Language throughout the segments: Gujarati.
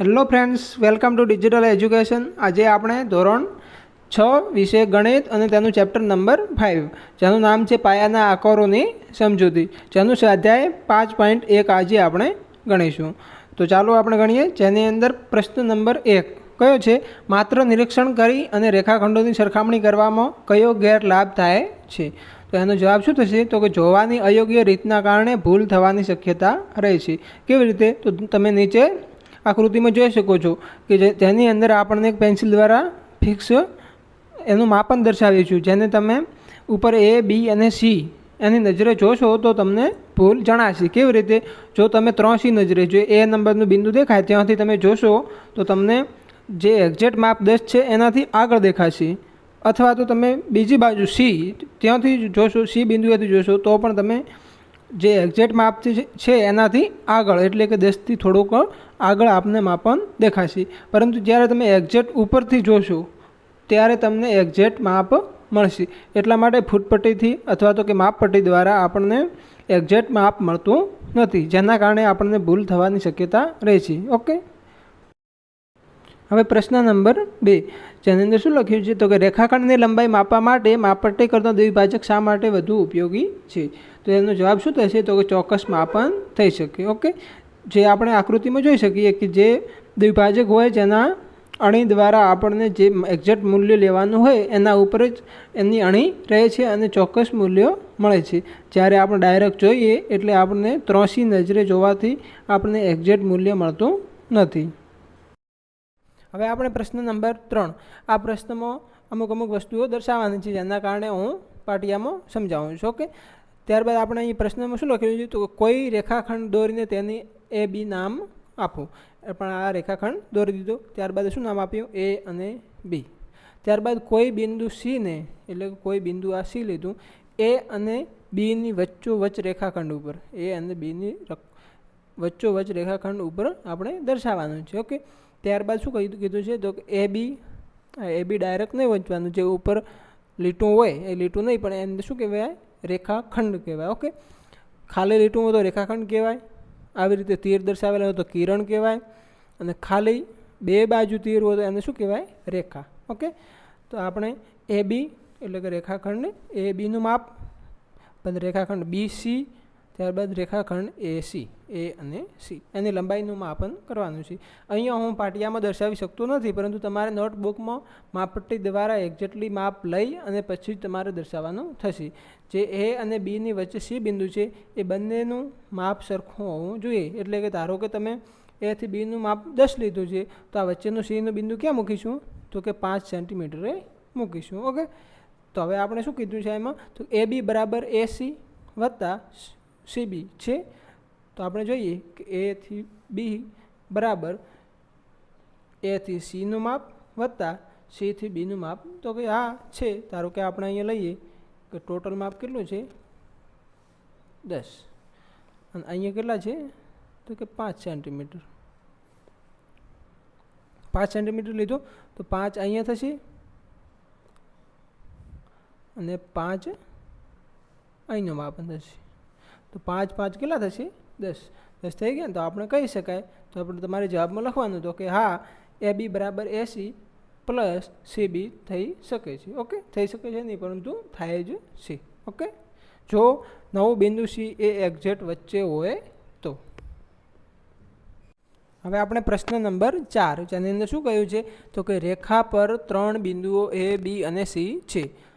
Hello friends welcome to digital education આજે આપણે ધોરણ છ વિશે ગણિત અને તેનું ચેપ્ટર નંબર ફાઇવ જેનું નામ છે પાયાના આકારોની સમજૂતી. જેનું સ્વાધ્યાય પાંચ પોઈન્ટ એક આજે આપણે ગણીશું. તો ચાલો આપણે ગણીએ, જેની અંદર પ્રશ્ન નંબર એક કયો છે? માત્ર નિરીક્ષણ કરી અને રેખાખંડોની સરખામણી કરવામાં કયો ગેરલાભ થાય છે? તો એનો જવાબ શું થશે? તો કે જોવાની અયોગ્ય રીતના કારણે ભૂલ થવાની શક્યતા રહે છે. કેવી રીતે? તો તમે નીચે આકૃતિમાં જોઈ શકો છો કે તેની અંદર આપણને એક પેન્સિલ દ્વારા ફિક્સ એનું માપન દર્શાવ્યું છે. જેને તમે ઉપર એ બી અને સી એની નજરે જોશો તો તમને ભૂલ જણાશે. કેવી રીતે? જો તમે ત્રણ સી નજરે, જો એ નંબરનું બિંદુ દેખાય, ત્યાંથી તમે જોશો તો તમને જે એક્ઝેક્ટ માપ દસ છે એનાથી આગળ દેખાશે. અથવા તો તમે બીજી બાજુ સી ત્યાંથી જોશો સી બિંદુએથી જોશો તો પણ તમે જે એક્ઝેક્ટ માપ છે એનાથી આગળ, એટલે કે દસથી થોડુંક આગળ આપને માપન દેખાશે. પરંતુ જ્યારે તમે એક્ઝેક્ટ ઉપરથી જોશો, ત્યારે તમને એક્ઝેક્ટ માપ મળશે. એટલા માટે ફૂટપટ્ટીથી અથવા તો કે માપપટ્ટી દ્વારા આપણને એક્ઝેક્ટ માપ મળતું નથી, જેના કારણે આપણને ભૂલ થવાની શક્યતા રહે છે ઓકે હવે પ્રશ્ન નંબર બે. જેની અંદર શું લખ્યું છે? તો કે રેખાખંડની લંબાઈ માપવા માટે માપપટ્ટી કરતા દ્વિભાજક શા માટે વધુ ઉપયોગી છે? તો એનો જવાબ શું થશે? તો કે ચોક્કસ માપન થઈ શકે, ઓકે? જે આપણે આકૃતિમાં જોઈ શકીએ કે જે દ્વિભાજક હોય જેના અણી દ્વારા આપણને જે એક્ઝેક્ટ મૂલ્ય લેવાનું હોય, એના ઉપર જ એની અણી રહે છે અને ચોક્કસ મૂલ્યો મળે છે. જ્યારે આપણે ડાયરેક્ટ જોઈએ, એટલે આપણને ત્રોસી નજરે જોવાથી આપણને એક્ઝેક્ટ મૂલ્ય મળતું નથી. હવે આપણે પ્રશ્ન નંબર ત્રણ. આ પ્રશ્નમાં અમુક અમુક વસ્તુઓ દર્શાવવાની છે, જેના કારણે હું પાટિયામાં સમજાવું છું, ઓકે? ત્યારબાદ આપણે અહીં પ્રશ્નમાં શું લખેલું છે તો કોઈ રેખાખંડ દોરીને તેની એ બી નામ આપો. પણ આ રેખાખંડ દોરી દીધો. ત્યારબાદ શું નામ આપ્યું? એ અને બી. ત્યારબાદ કોઈ બિંદુ સીને એટલે કોઈ બિંદુ આ સી લીધું, એ અને બીની વચ્ચોવચ્ચ રેખાખંડ ઉપર, એ અને બીની વચ્ચોવચ્ચ રેખાખંડ ઉપર આપણે દર્શાવવાનું છે. ઓકે? ત્યારબાદ શું કહી, કીધું છે? તો એ બી એ બી ડાયરેક્ટ નહીં વંચવાનું. જે ઉપર લીટું હોય, એ લીટું નહીં, પણ એને શું કહેવાય? રેખાખંડ કહેવાય ઓકે ખાલી લીટું તો રેખાખંડ કહેવાય, આવી રીતે તીર દર્શાવેલા હોય તો કિરણ કહેવાય, અને ખાલી બે બાજુ તીર હોય તો એને શું કહેવાય? રેખા ઓકે તો આપણે એ બી એટલે કે રેખાખંડ એ બીનું માપ, પછી રેખાખંડ બી સી ત્યારબાદ રેખાખંડ એ સી, એ અને સી. એની લંબાઈનું માપન કરવાનું છે. અહીંયા હું પાટિયામાં દર્શાવી શકતો નથી, પરંતુ તમારે નોટબુકમાં માપપટ્ટી દ્વારા એક્ઝેક્ટલી માપ લઈ અને પછી તમારે દર્શાવવાનું થશે. જે એ અને બીની વચ્ચે સી બિંદુ છે, એ બંનેનું માપ સરખું હોવું જોઈએ. એટલે કે ધારો કે તમે એથી બીનું માપ દસ લીધું છે, તો આ વચ્ચેનું સીનું બિંદુ ક્યાં મૂકીશું? તો કે પાંચ સેન્ટીમીટરે મૂકીશું. ઓકે? તો હવે આપણે શું કીધું છે એમાં? તો એ બી બરાબર એ સી વત્તા સીબી છે. તો આપણે જોઈએ કે એથી બી બરાબર એથી સીનું માપ વત્તા સીથી બીનું માપ. તો કે આ છે. ધારો કે આપણે અહીંયા લઈએ કે ટોટલ માપ કેટલું છે? દસ. અને અહીંયા કેટલા છે? તો કે પાંચ સેન્ટીમીટર. પાંચ સેન્ટીમીટર લીધો. તો પાંચ અહીંયા થશે. અને પાંચ અહીંનું માપન થશે તો પાંચ પાંચ કેટલા થશે? દસ. દસ થઈ ગયા ને તો આપણે કહી શકાય. તો આપણે તમારે જવાબમાં લખવાનું તો કે હા, એ બી બરાબર એસી પ્લસ સી બી થઈ શકે છે. ઓકે? થઈ શકે છે નહીં, પરંતુ થાય જ છે. ઓકે? જો નવું બિંદુ સી એ એક્ઝેક્ટ વચ્ચે હોય તો. હવે આપણે પ્રશ્ન નંબર ચાર, જેની અંદર શું કહ્યું છે? તો કે રેખા પર ત્રણ બિંદુઓ એ, બી અને સી છે.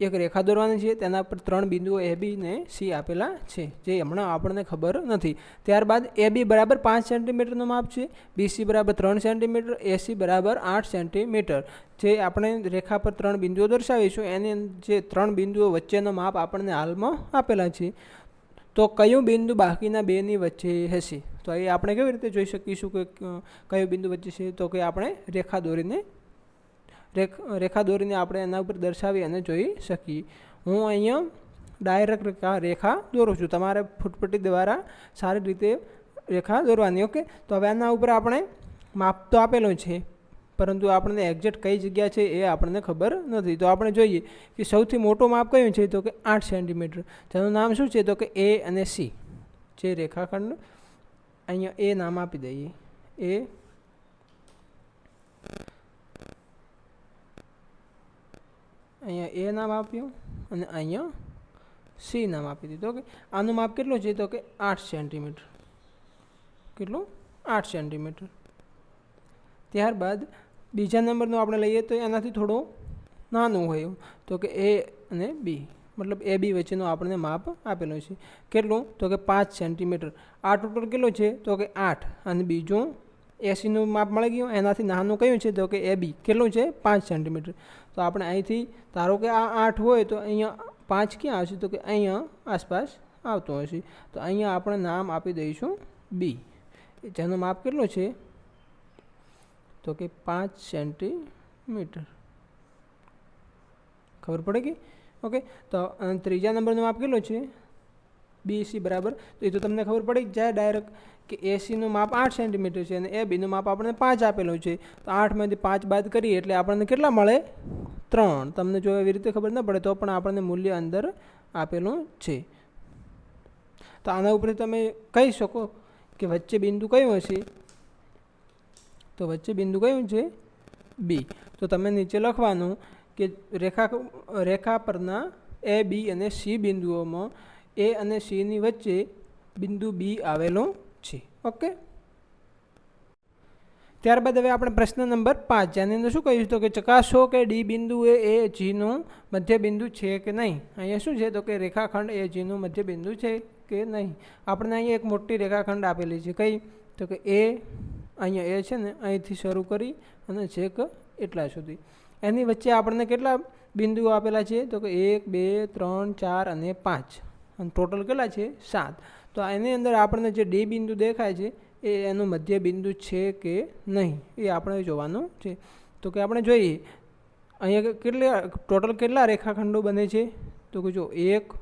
એક રેખા દોરવાની છે, તેના પર ત્રણ બિંદુઓ એ બી ને સી આપેલા છે, જે હમણાં આપણને ખબર નથી. ત્યારબાદ એ બી બરાબર પાંચ સેન્ટીમીટરનું માપ છે બીસી બરાબર ત્રણ સેન્ટીમીટર એસી બરાબર આઠ સેન્ટીમીટર. જે આપણે રેખા પર ત્રણ બિંદુઓ દર્શાવીશું, એની જે ત્રણ બિંદુઓ વચ્ચેનો માપ આપણને હાલમાં આપેલા છે. તો કયું બિંદુ બાકીના બેની વચ્ચે હશે? તો એ આપણે કેવી રીતે જોઈ શકીશું કે, કયું બિંદુ વચ્ચે છે? તો કે આપણે રેખા દોરીને રેખા દોરીને આપણે એના ઉપર દર્શાવી અને જોઈ શકીએ. હું અહીંયા ડાયરેક્ટ રેખા રેખા દોરું છું. તમારે ફૂટપટ્ટી દ્વારા સારી રીતે રેખા દોરવાની, ઓકે? તો હવે આના ઉપર આપણે માપ તો આપેલું છે, પરંતુ આપણને એક્ઝેક્ટ કઈ જગ્યા છે એ આપણને ખબર નથી. તો આપણે જોઈએ કે સૌથી મોટો માપ કયું છે? તો કે આઠ સેન્ટીમીટર. જેનું નામ શું છે? તો કે એ અને સી. જે રેખાખંડ અહીંયા એ નામ આપી દઈએ. એ અહીંયા એ નામ આપ્યું અને અહીંયા સી નામ આપી દીધું. ઓકે. આનું માપ કેટલું છે? તો કે આઠ સેન્ટીમીટર. કેટલું? આઠ સેન્ટીમીટર. ત્યારબાદ બીજા નંબરનું આપણે લઈએ તો એનાથી થોડું નાનું હોય તો કે એ અને બી. મતલબ એ બી વચ્ચેનું આપણને માપ આપેલું છે. કેટલું? તો કે પાંચ સેન્ટીમીટર. આ ટોટલ કેટલું છે? તો કે આઠ. અને બીજું એસીનું માપ મળી ગયું. એનાથી નાનું કયું છે? તો કે એ બી. કેટલું છે? પાંચ સેન્ટીમીટર. તો આપણે અહીંથી, ધારો કે આ આઠ હોય તો અહીંયા પાંચ ક્યાં આવશે તો કે અહીંયા આસપાસ આવતો હશે. તો અહીંયા આપણે નામ આપી દઈશું બી જેનું માપ કેટલું છે? તો કે પાંચ સેન્ટીમીટર. ખબર પડે કે? ઓકે તો ત્રીજા નંબરનું માપ કેટલું છે? બી સી બરાબર. તો એ તો તમને ખબર પડી જ જાય ડાયરેક્ટ. કે એસીનું માપ આઠ સેન્ટીમીટર છે અને એ બીનું માપ આપણને પાંચ આપેલું છે. તો આઠમાંથી પાંચ બાદ કરીએ એટલે આપણને કેટલા મળે? ત્રણ. તમને જો એવી રીતે ખબર ન પડે તો પણ આપણને મૂલ્ય અંદર આપેલું છે. તો આના ઉપરથી તમે કહી શકો કે વચ્ચે બિંદુ કયું હશે? તો વચ્ચે બિંદુ કયું છે? બી તો તમે નીચે લખવાનું કે રેખા રેખા પરના એ બી અને સી બિંદુઓમાં એ અને સીની વચ્ચે બિંદુ બી આવેલું ઓકે ત્યારબાદ હવે આપણે પ્રશ્ન નંબર પાંચ, જેની અંદર શું કહ્યું તો કે ચકાસો કે ડી બિંદુ એ એ જીનું મધ્ય બિંદુ છે કે નહીં? અહીંયા શું છે? તો કે રેખાખંડ એ જીનું મધ્યબિંદુ છે કે નહીં? આપણને અહીંયા એક મોટી રેખાખંડ આપેલી છે. કઈ? તો કે એ અહીંયા એ છે ને, અહીંથી શરૂ કરી અને છેક એટલા સુધી. એની વચ્ચે આપણને કેટલા બિંદુઓ આપેલા છે? તો કે એક, બે, ત્રણ, ચાર અને પાંચ. અને ટોટલ કેટલા છે? સાત. તો એની અંદર આપણને જે ડી બિંદુ દેખાય છે, એ એનું મધ્ય બિંદુ છે કે નહીં, એ આપણે જોવાનું છે. તો કે આપણે જોઈએ, અહીંયા કેટલા, ટોટલ કેટલા રેખાખંડો બને છે? તો કે જો એક,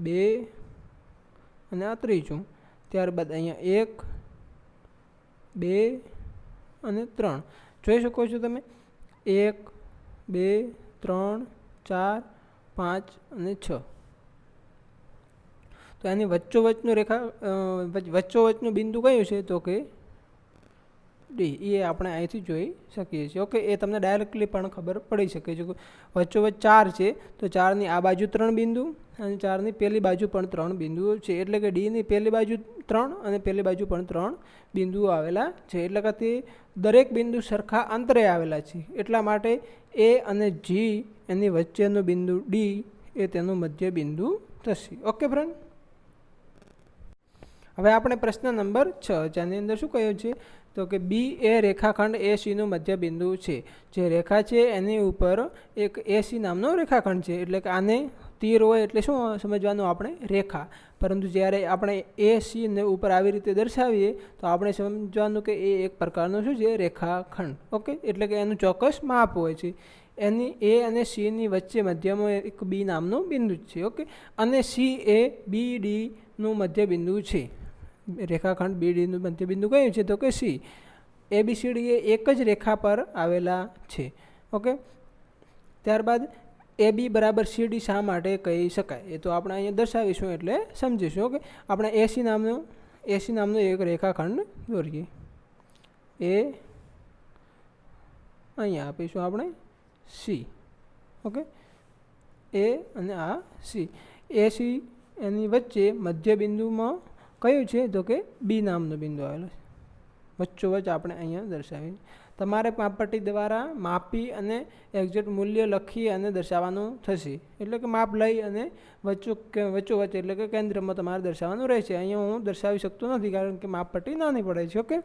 બે અને આ ત્રીજું. ત્યારબાદ અહીંયા એક, બે અને ત્રણ. જોઈ શકો છો તમે? એક, બે, ત્રણ, ચાર, પાંચ અને છ. તો એની વચ્ચોવચનું રેખા વચ્ચોવચનું બિંદુ કયું છે તો કે ડી એ આપણે અહીંથી જોઈ શકીએ છીએ. ઓકે એ તમને ડાયરેક્ટલી પણ ખબર પડી શકે છે. વચ્ચોવચ ચાર છે, તો ચારની આ બાજુ ત્રણ બિંદુ અને ચારની પેલી બાજુ પણ ત્રણ બિંદુઓ છે. એટલે કે ડીની પેલી બાજુ ત્રણ અને પેલી બાજુ પણ ત્રણ બિંદુઓ આવેલા છે. એટલે કે તે દરેક બિંદુ સરખા અંતરે આવેલા છે. એટલા માટે એ અને જી એની વચ્ચેનું બિંદુ ડી એ તેનું મધ્ય બિંદુ થશે. ઓકે ફ્રેન્ડ હવે આપણે પ્રશ્ન નંબર છ, જેની અંદર શું કહ્યું છે? તો કે બી એ રેખાખંડ એ સીનું મધ્ય બિંદુ છે. જે રેખા છે એની ઉપર એક એસી નામનો રેખાખંડ છે. એટલે કે આને તીર હોય એટલે શું સમજવાનું આપણે? રેખા. પરંતુ જ્યારે આપણે એ સીને ઉપર આવી રીતે દર્શાવીએ, તો આપણે સમજવાનું કે એ એક પ્રકારનું શું છે? રેખાખંડ. ઓકે? એટલે કે એનું ચોક્કસ માપ હોય છે. એની એ અને સીની વચ્ચે મધ્યમાં એક બી નામનું બિંદુ છે. ઓકે? અને સી એ બી ડીનું મધ્ય બિંદુ છે. રેખાખંડ બી ડીનું મધ્ય બિંદુ કયું છે તો કે C. A B C D એ એક જ રેખા પર આવેલા છે. ઓકે? ત્યારબાદ એ બી બરાબર સી ડી શા માટે કહી શકાય? એ તો આપણે અહીંયા દર્શાવીશું એટલે સમજીશું. ઓકે? આપણે એસી નામનું એસી નામનો એક રેખાખંડ દોરીએ. એ અહીંયા આપીશું આપણે સી ઓકે? એ અને આ સી એસી એની વચ્ચે મધ્ય બિંદુમાં કયું છે? તો કે બી નામનો બિંદુ આવેલો છે. વચ્ચ આપણે અહીંયા દર્શાવી તમારે માપપટ્ટી દ્વારા માપી અને એક્ઝેક્ટ મૂલ્ય લખી અને દર્શાવવાનું થશે. એટલે કે માપ લઈ અને વચ્ચો વચ્ચોવચ એટલે કે કેન્દ્રમાં તમારે દર્શાવવાનું રહેશે. અહીંયા હું દર્શાવી શકતો નથી કારણ કે માપપટ્ટી નાની પડે છે, ઓકે?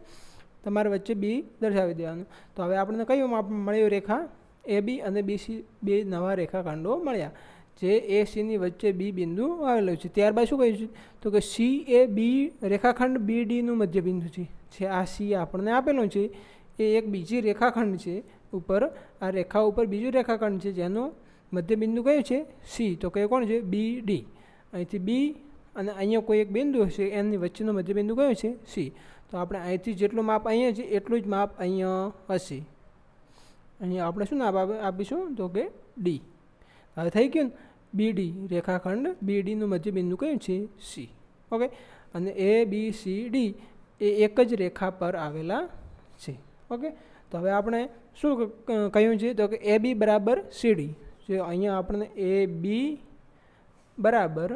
તમારે વચ્ચે બી દર્શાવી દેવાનું. તો હવે આપણને કયું માપ મળ્યું રેખા? એ બી અને બીસી બે નવા રેખાખંડો મળ્યા. જે એ સીની વચ્ચે બી બિંદુ આવેલું છે. ત્યારબાદ શું કહ્યું છે? તો કે સી એ બી રેખાખંડ બી ડીનું મધ્ય બિંદુ છે. જે આ સી આપણને આપેલું છે, એ એક બીજી રેખાખંડ છે ઉપર. આ રેખા ઉપર બીજું રેખાખંડ છે, જેનું મધ્ય બિંદુ કયું છે? સી તો કે કોણ છે? બી ડી અહીંથી બી અને અહીંયા કોઈ એક બિંદુ હશે, એની વચ્ચેનું મધ્ય બિંદુ કયું છે? સી તો આપણે અહીંથી જેટલું માપ અહીંયા છે, એટલું જ માપ અહીંયા હશે. અહીંયા આપણે શું નામ આપીશું? તો કે ડી હવે થઈ ગયું ને? બી ડી રેખાખંડ બી ડીનું મધ્ય કયું છે? સી ઓકે અને એ બી સી ડી એ એક જ રેખા પર આવેલા છે. ઓકે તો હવે આપણે શું કહ્યું છે? તો કે એ બી બરાબર સીડી જે અહીંયા આપણને એ બી બરાબર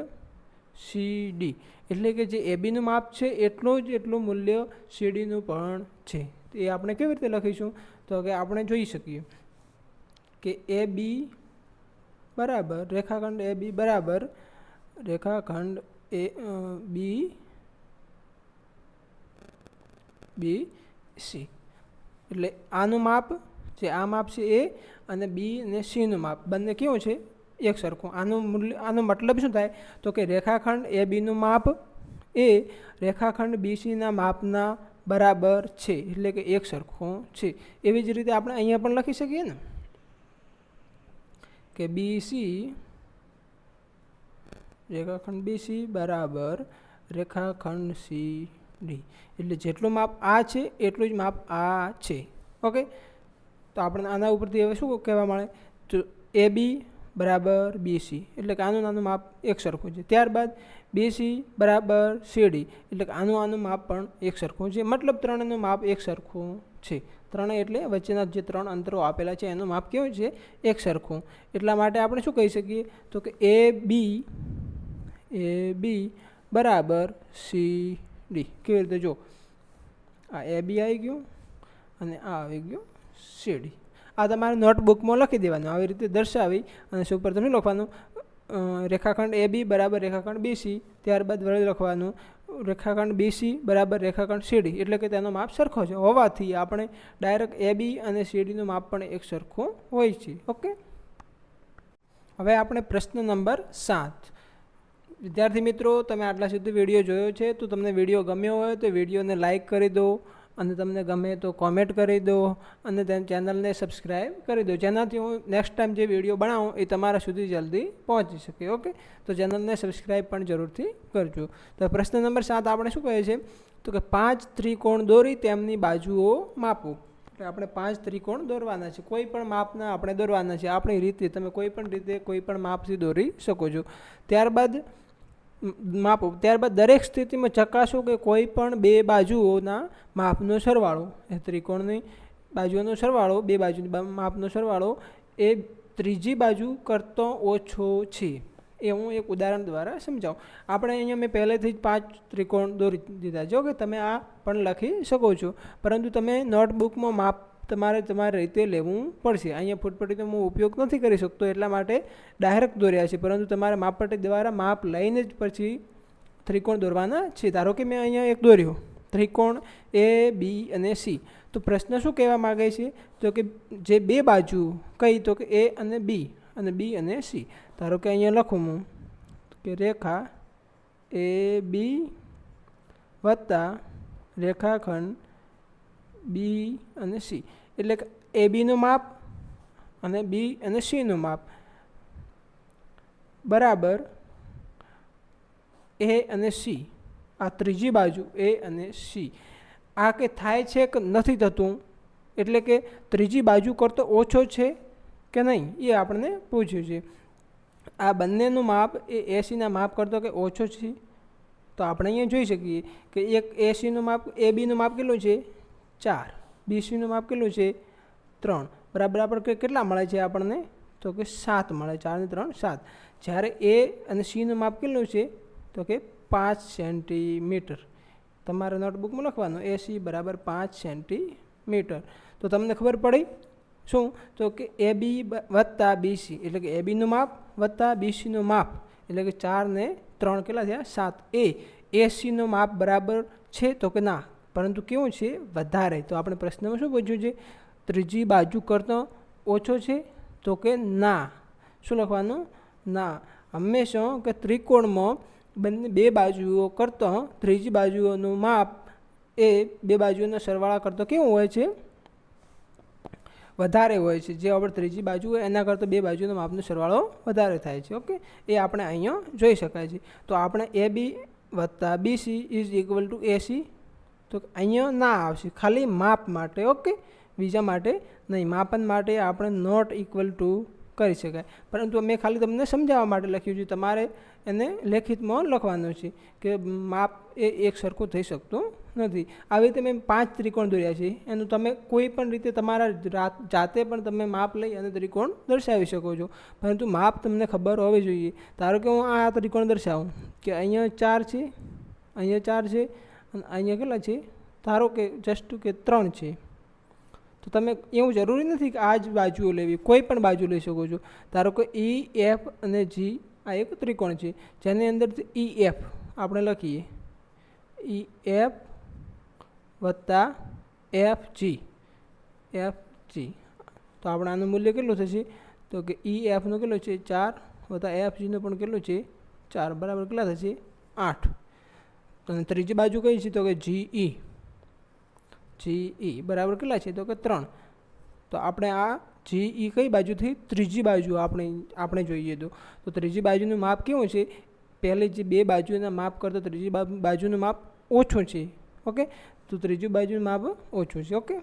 સી ડી એટલે કે જે એ બીનું માપ છે, એટલું જ એટલું મૂલ્ય સીડીનું પણ છે. એ આપણે કેવી રીતે લખીશું? તો કે આપણે જોઈ શકીએ કે એ બી બરાબર. રેખાખંડ એ બી બરાબર. રેખાખંડ એ બી બી, સી. એટલે આનું માપ જે આ માપ છે એ અને બી અને સીનું માપ. બંને કેવું છે? એક સરખું. આનું મૂલ્ય, આનો મતલબ શું થાય? તો કે રેખાખંડ એ બીનું માપ એ રેખાખંડ બીસીના માપના બરાબર છે. એટલે કે એક સરખું છે. એવી જ રીતે આપણે અહીંયા પણ લખી શકીએ ને? કે બીસી રેખાખંડ બીસી બરાબર રેખાખંડ સી ડી એટલે જેટલું માપ આ છે, એટલું જ માપ આ છે. ઓકે તો આપણે આના ઉપરથી હવે શું કહેવા મળે? તો એ બી બરાબર બીસી એટલે કે આનું નાનું માપ એક સરખું છે. ત્યારબાદ બીસી બરાબર સીડી એટલે કે આનું આનું માપ પણ એક સરખું છે. મતલબ ત્રણનું માપ એક સરખું છે. ત્રણે એટલે વચ્ચેના જે ત્રણ અંતરો આપેલા છે, એનું માપ કેવું છે? એક સરખું. એટલા માટે આપણે શું કહી શકીએ? તો કે એ બી એ બી બરાબર સી ડી કેવી રીતે? જો આ એ બી આવી ગયું અને આ આવી ગયું સીડી આ તમારે નોટબુકમાં લખી દેવાનું, આવી રીતે દર્શાવી અને સુપર તમે લખવાનું રેખાખંડ એ બી બરાબર રેખાખંડ બીસી ત્યારબાદ વળી લખવાનું. રેખાખંડ બીસી બરાબર રેખાખંડ સીડી એટલે કે તેનો માપ સરખો છે. હોવાથી આપણે ડાયરેક્ટ એ બી અને સીડીનું માપ પણ એક સરખું હોય છે. ઓકે? હવે આપણે પ્રશ્ન નંબર સાત. વિદ્યાર્થી મિત્રો, તમે આટલા સુધી વીડિયો જોયો છે, તો તમને વીડિયો ગમ્યો હોય તો વિડીયોને લાઇક કરી દો અને તમને ગમે તો કોમેન્ટ કરી દો અને તેમ ચેનલને સબસ્ક્રાઈબ કરી દો. જેનાથી હું નેક્સ્ટ ટાઈમ જે વીડિયો બનાવું એ તમારા સુધી જલ્દી પહોંચી શકે ઓકે તો ચેનલને સબસ્ક્રાઈબ પણ જરૂરથી કરજો. તો પ્રશ્ન નંબર સાત આપણે શું કહે છે? તો કે પાંચ ત્રિકોણ દોરી તેમની બાજુઓ માપો. એટલે આપણે પાંચ ત્રિકોણ દોરવાના છે. કોઈ પણ માપના આપણે દોરવાના છે. આપણી રીતે તમે કોઈ પણ રીતે કોઈ પણ માપથી દોરી શકો છો. ત્યારબાદ માપો ત્યારબાદ દરેક સ્થિતિમાં ચકાસો કે કોઈ પણ બે બાજુઓના માપનો સરવાળો, એ ત્રિકોણની બાજુઓનો સરવાળો, બે બાજુની માપનો સરવાળો, એ ત્રીજી બાજુ કરતો ઓછો છે. એ હું એક ઉદાહરણ દ્વારા સમજાવું. આપણે અહીંયા મેં પહેલેથી જ પાંચ ત્રિકોણ દોરી દીધા જો કે તમે આ પણ લખી શકો છો. પરંતુ તમે નોટબુકમાં માપ તમારે તમારી રીતે લેવું પડશે. અહીંયા ફૂટપટ્ટીનો હું ઉપયોગ નથી કરી શકતો એટલા માટે ડાયરેક્ટ દોર્યા છે. પરંતુ તમારે માપપટ્ટી દ્વારા માપ લઈને જ પછી ત્રિકોણ દોરવાના છે. ધારો કે મેં અહીંયા એક દોર્યો. ત્રિકોણ એ બી અને સી તો પ્રશ્ન શું કહેવા માગે છે? તો કે જે બે બાજુ કઈ તો કે એ અને બી અને બી અને સી ધારો કે અહીંયા લખું હું કે રેખા એ બી વત્તા રેખાખંડ બી અને સી એટલે કે એ બીનું માપ અને બી અને સીનું માપ. બરાબર. એ અને સી આ ત્રીજી બાજુ એ અને સી આ કે થાય છે કે નથી થતું? એટલે કે ત્રીજી બાજુ કરતો ઓછો છે કે નહીં? એ આપણને પૂછ્યું છે. આ બંનેનું માપ એ એસીના માપ કરતો કે ઓછો છે? તો આપણે અહીંયા જોઈ શકીએ કે એક એસીનું માપ એ બીનું માપ કેટલું છે? ચાર. બીસીનું માપ કેટલું છે? ત્રણ. બરાબર, આપણે કેટલા મળે છે આપણને? તો કે સાત મળે, ચાર ને ત્રણ, સાત. જ્યારે એ અને સીનું માપ કેટલું છે? તો કે પાંચ સેન્ટીમીટર. તમારે નોટબુકમાં લખવાનું એ સી બરાબર પાંચ સેન્ટીમીટર. તો તમને ખબર પડી? શું? તો કે એ બી, વત્તા બીસી એટલે કે એ બીનું માપ વત્તા બીસીનું માપ. એટલે કે ચાર ને ત્રણ કેટલા થયા? સાત. એ એસીનું માપ બરાબર છે તો કે ના? પરંતુ કેવું છે, વધારે. તો આપણે પ્રશ્નમાં શું પૂછ્યું છે? ત્રીજી બાજુ કરતો ઓછો છે તો કે ના. શું લખવાનું? ના. હંમેશા કે ત્રિકોણમાં બંને, બે બાજુઓ કરતાં, ત્રીજી બાજુઓનું માપ એ બે બાજુઓના સરવાળા કરતો કેવું હોય છે? વધારે હોય છે. જે આપણે ત્રીજી બાજુ હોય, એના કરતાં બે બાજુનો માપનો સરવાળો વધારે થાય છે. ઓકે? એ આપણે અહીંયા જોઈ શકાય છે. તો આપણે એ બી વત્તા BC is equal to AC તો અહીંયા ના આવશે. ખાલી માપ માટે, ઓકે? બીજા માટે નહીં. માપન માટે આપણે નોટ ઇક્વલ ટુ કરી શકાય. પરંતુ મેં ખાલી તમને સમજાવવા માટે લખ્યું છે. તમારે એને લેખિતમાં લખવાનું છે કે માપ એ એક સરખું થઈ શકતું નથી. આવી રીતે મેં પાંચ ત્રિકોણ દોર્યા છે. એનું તમે કોઈ પણ રીતે તમારા જાતે પણ તમે માપ લઈ અને ત્રિકોણ દર્શાવી શકો છો. પરંતુ માપ તમને ખબર હોવી જોઈએ. ધારો કે હું આ ત્રિકોણ દર્શાવું કે અહીંયા ચાર છે, અહીંયા ચાર છે અને અહીંયા કેટલા છે, ધારો કે જસ્ટ કે ત્રણ છે. તો તમે એવું જરૂરી નથી કે આ જ બાજુઓ લેવી, કોઈ પણ બાજુ લઈ શકો છો. ધારો કે ઈ એફ અને જી આ એક ત્રિકોણ છે, જેની અંદર ઈ એફ આપણે લખીએ. ઈ એફ વત્તા એફ જી એફ જી તો આપણે આનું મૂલ્ય કેટલું થશે? તો કે ઈ એફનું કેટલું છે? ચાર વત્તા એફ જીનું પણ કેટલું છે? ચાર. બરાબર કેટલા થશે? આઠ. અને ત્રીજી બાજુ કઈ છે તો કે જીઈ જીઈ બરાબર કેટલા છે તો કે ત્રણ. તો આપણે આ જીઈ ઈ કઈ બાજુથી? ત્રીજી બાજુ આપણે આપણે જોઈએ તો. તો ત્રીજી બાજુનું માપ કેવું છે? પહેલી જે બે બાજુના માપ કરતાં ત્રીજી બાજુનું માપ ઓછું છે. ઓકે? તો ત્રીજી બાજુનું માપ ઓછું છે. ઓકે?